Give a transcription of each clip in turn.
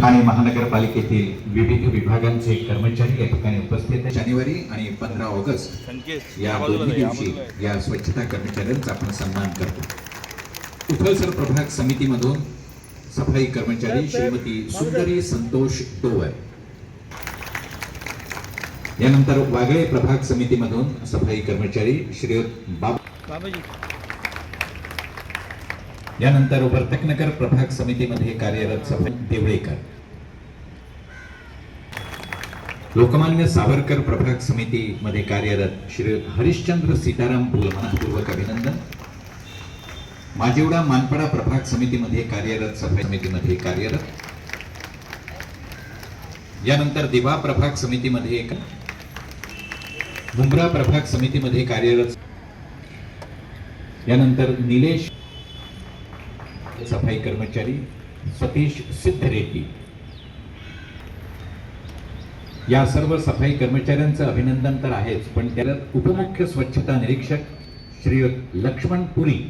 ठाणे महानगरपालिकेतील विविध विभागांचे कर्मचारी या ठिकाणी उपस्थित आहेत. जानेवारी आणि पंधरा ऑगस्ट या दोन्ही दिवशी या स्वच्छता कर्मचाऱ्यांचा आपण सन्मान करतो. उथलसर प्रभाग समितीमधून सफाई कर्मचारी श्रीमती सुंदरी संतोष डोवर. यानंतर वागळे प्रभाग समितीमधून सफाई कर्मचारी श्रीयुत बाब बाबाजी. यानंतर वर्तकनगर प्रभाग समितीमध्ये कार्यरत सफाई देवळेकर. लोकमान्य सावरकर प्रभाग समितीमध्ये कार्यरत श्री हरिश्चंद्र सीताराम पुल मनपूर्वक अभिनंदन. माजीवडा मानपाडा प्रभाग समितीमध्ये कार्यरत सफाई समितीमध्ये कार्यरत. यानंतर दिवा प्रभाग समितीमध्ये एक मुंब्रा प्रभाग समितीमध्ये कार्यरत. यानंतर निलेश सफाई कर्मचारी सतीश सिद्धरेड्डी. या सर्व सफाई कर्मचाऱ्यांचं अभिनंदन तर आहेच पण त्यात उपमुख्य स्वच्छता निरीक्षक श्री लक्ष्मण पुरी.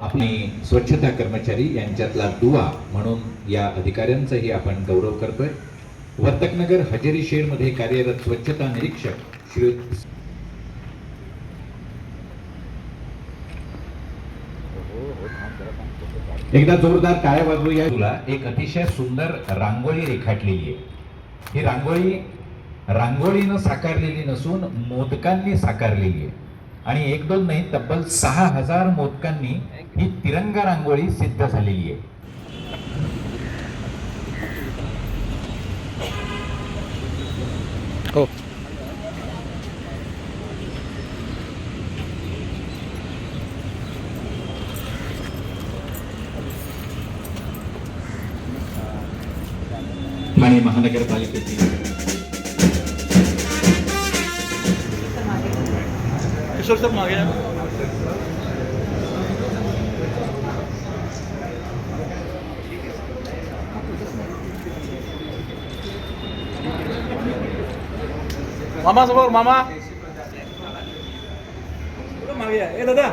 आपली स्वच्छता कर्मचारी यांच्यातला दुवा म्हणून या अधिकाऱ्यांचाही आपण गौरव करतोय. वर्तकनगर हजेरी शेडमध्ये कार्यरत स्वच्छता निरीक्षक श्री एकदा जोरदार टाळ्या वाजवूया. तुला एक अतिशय सुंदर रांगोळी रेखाटलेली आहे. ही रांगोळी रांगोळीनं साकारलेली नसून मोदकांनी साकारलेली आहे. आणि एक दोन नाही तब्बल सहा हजार मोदकांनी ही तिरंगा रांगोळी सिद्ध झालेली आहे. हो. ठाणे महानगरपालिकेतील किशोर सर मागे या. मामा समोर मामा थोडं मागे या. ए दादा